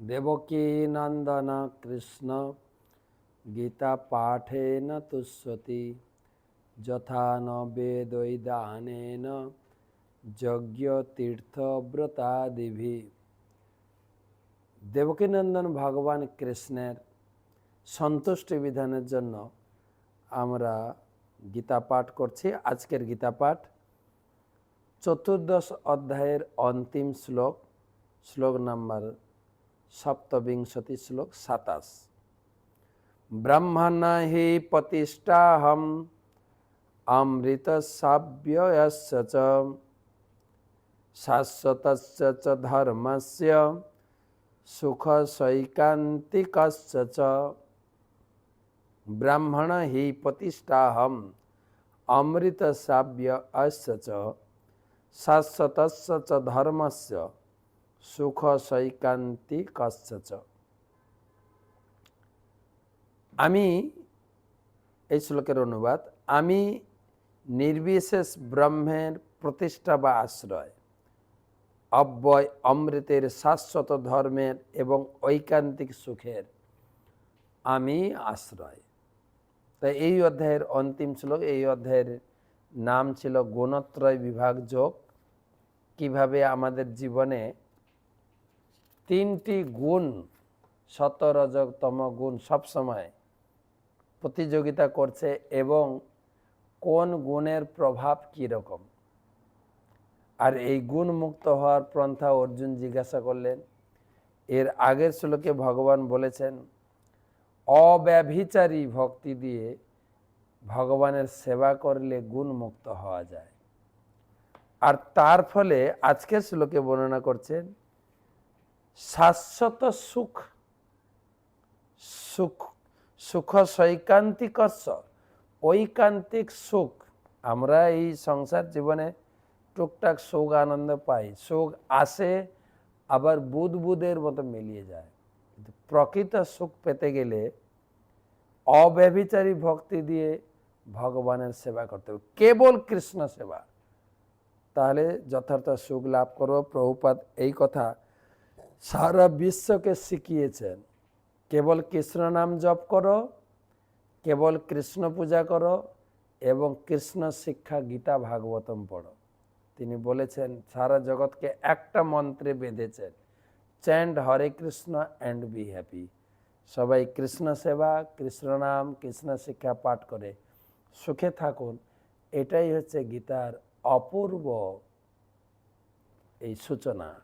দেবকী নন্দন কৃষ্ণ গীতা পাঠেন তুষ্যতি যথা ন বেদৈদানেন যজ্ঞ তীর্থব্রতাদিভি দেবকীনন্দন ভগবান কৃষ্ণের সন্তুষ্টি বিধানের জন্য আমরা গীতা পাঠ করছি আজকের গীতা পাঠ চতুর্দশ অধ্যায়ের অন্তিম শ্লোক শ্লোক নাম্বার सप्तविंशति श्लोक सातास। ब्रह्म नहि हि प्रतिष्ठाहम अमृत साव्यय शाश्वत च धर्म से सुख सैकांतिक ब्राह्मण हि प्रतिष्ठाहम अमृत साव्य अश्च शाश्वत च धर्म से সুখ সৈকান্তিকস্য চ আমি, এই শ্লোকের অনুবাদ, আমি নির্বিশেষ ব্রহ্মের প্রতিষ্ঠা বা আশ্রয়, অব্যয় অমৃতের শাশ্বত ধর্মের এবং ঐকান্তিক সুখের আমি আশ্রয়। তাই এই অধ্যায়ের অন্তিম শ্লোক, এই অধ্যায়ের নাম ছিল গুণত্রয় বিভাগ যোগ। কীভাবে আমাদের জীবনে তিনটি গুণ সতরজক তম গুণ সবসময় প্রতিযোগিতা করছে এবং কোন গুণের প্রভাব কী রকম আর এই গুণ মুক্ত হওয়ার পন্থা অর্জুন জিজ্ঞাসা করলেন। এর আগের শ্লোকে ভগবান বলেছেন, অব্যভিচারী ভক্তি দিয়ে ভগবানের সেবা করলে গুণ মুক্ত হওয়া যায়। আর তার ফলে আজকের শ্লোকে বর্ণনা করছেন শাশ্বত সুখ সুখ সুখ সৈকান্তিকস্য, ঐকান্তিক সুখ। আমরা এই সংসার জীবনে টুকটাক সুখ, আনন্দ পাই। সুখ আসে, আবার বুধ বুধের মতো মিলিয়ে যায়। কিন্তু প্রকৃত সুখ পেতে গেলে অব্যভিচারী ভক্তি দিয়ে ভগবানের সেবা করতে হবে। কেবল কৃষ্ণ সেবা। তাহলে যথার্থ সুখ লাভ করো। প্রভুপাত এই কথা সারা বিশ্বকে শিখিয়েছেন। কেবল কৃষ্ণ নাম জপ করো, কেবল কৃষ্ণ পূজা করো এবং কৃষ্ণ শিক্ষা গীতা ভাগবতম পড়ো। তিনি বলেছেন, সারা জগৎকে একটা মন্ত্রে বেঁধেছেন chant Hare Krishna and be happy সবাই কৃষ্ণ সেবা, কৃষ্ণ নাম, কৃষ্ণ শিক্ষা পাঠ করে সুখে থাকুন। এটাই হচ্ছে গীতার অপূর্ব এই সূচনা।